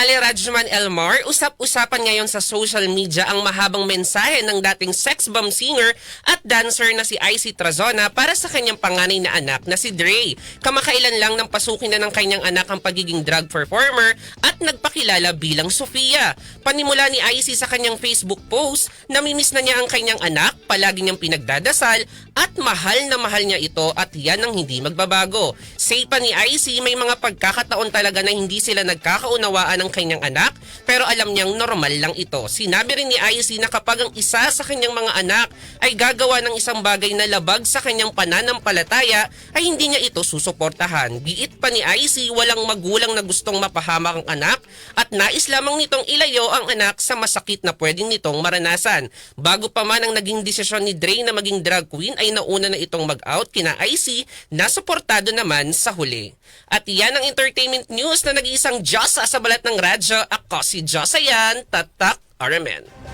Samantala, Rajman Elmar, usap-usapan ngayon sa social media ang mahabang mensahe ng dating sex bomb singer at dancer na si Icy Trazona para sa kanyang panganay na anak na si Dre. Kamakailan lang nang pasukin na ng kanyang anak ang pagiging drag performer at nagpakilala bilang Sofia. Panimula ni Icy sa kanyang Facebook post, namimiss na niya ang kanyang anak, palagi niyang pinagdadasal at mahal na mahal niya ito at yan ang hindi magbabago. Say pa ni Icy, may mga pagkakataon talaga na hindi sila nagkakaunawaan ng kanyang anak pero alam niyang normal lang ito. Sinabi rin ni Icy na kapag ang isa sa kanyang mga anak ay gagawa ng isang bagay na labag sa kanyang pananampalataya ay hindi niya ito susuportahan. Giit pa ni Icy, walang magulang na gustong mapahamak ang anak at nais lamang nitong ilayo ang anak sa masakit na pwedeng nitong maranasan. Bago pa man ang naging desisyon ni Dre na maging drag queen ay nauna na itong mag-out kina Icy na suportado naman sa huli. At yan ang entertainment news na nag-iisang Diyosa sa balat ng radyo. Ako si Diyosa yan, Tatak RMN.